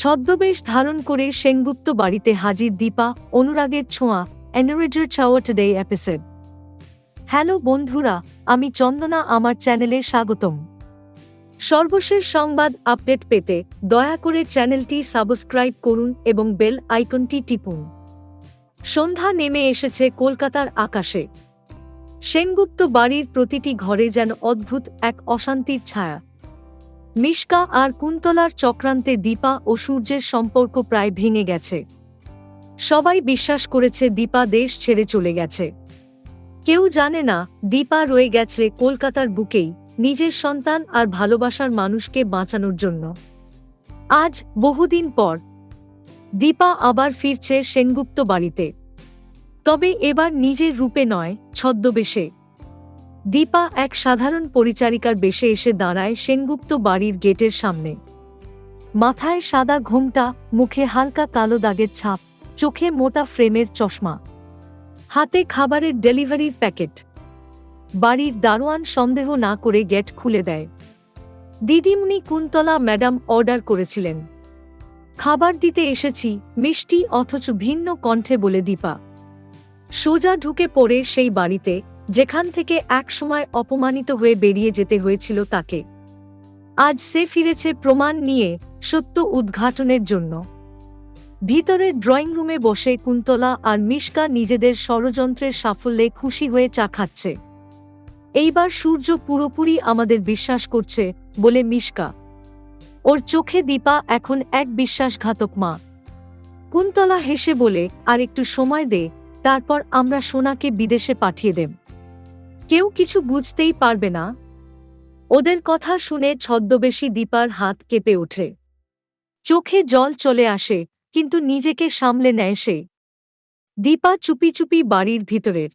ছদ্মবেশ ধারণ করে সেনগুপ্ত বাড়িতে হাজির দীপা, অনুরাগের ছোঁয়া এনারেজার ছাওয়া টুডে এপিসোড হ্যালো বন্ধুরা, আমি চন্দনা, আমার চ্যানেলে স্বাগতম। সর্বশেষ সংবাদ আপডেট পেতে দয়া করে চ্যানেলটি সাবস্ক্রাইব করুন এবং বেল আইকনটি টিপুন। সন্ধ্যা নেমে এসেছে কলকাতার আকাশে। সেনগুপ্ত বাড়ির প্রতিটি ঘরে যেন অদ্ভুত এক অশান্তির ছায়া। মিশকা আর কুন্তলার চক্রান্তে দীপা ও সূর্যের সম্পর্ক প্রায় ভেঙে গেছে। সবাই বিশ্বাস করেছে দীপা দেশ ছেড়ে চলে গেছে। কেউ জানে না, দীপা রয়ে গেছে কলকাতার বুকেই নিজের সন্তান আর ভালোবাসার মানুষকে বাঁচানোর জন্য। আজ বহুদিন পর দীপা আবার ফিরছে সেনগুপ্ত বাড়িতে। তবে এবার নিজের রূপে নয়, ছদ্মবেশে। দীপা এক সাধারণ পরিচারিকার বেশে এসে দাঁড়ায় সেনগুপ্ত বাড়ির গেটের সামনে। মাথায় সাদা ঘোমটা, মুখে হালকা কালো দাগের ছাপ, চোখে মোটা ফ্রেমের চশমা। হাতে খাবারের ডেলিভারির প্যাকেট। বাড়ির দারোয়ান সন্দেহ না করে গেট খুলে দেয়। দিদিমনি কুন্তলা ম্যাডাম অর্ডার করেছিলেন। খাবার দিতে এসেছি, মিষ্টি অথচ ভিন্ন কণ্ঠে বলে দীপা। সোজা ঢুকে পড়ে সেই বাড়িতে যেখান থেকে একসময় অপমানিত হয়ে বেরিয়ে যেতে হয়েছিল তাকে। আজ সে ফিরেছে প্রমাণ নিয়ে সত্য উদ্ঘাটনের জন্য। ভিতরের ড্রয়িং রুমে বসে কুন্তলা আর মিশকা নিজেদের ষড়যন্ত্রের সাফল্যে খুশি হয়ে চা খাচ্ছে। এইবার সূর্য পুরোপুরি আমাদের বিশ্বাস করছে বলে মিশকা। ওর চোখে দীপা এখন এক বিশ্বাসঘাতক মা। কুন্তলা হেসে বলে, আর একটু সময় দে, তারপর আমরা সোনাকে বিদেশে পাঠিয়ে দেব। কেউ কিছু বুঝতেই পারবে না। ওদের কথা শুনে ছদ্মবেশী দীপার হাত কেঁপে ওঠে। চোখে জল চলে আসে, কিন্তু নিজেকে সামলে নেয় সে। দীপা চুপি চুপি বাড়ির ভিতরের।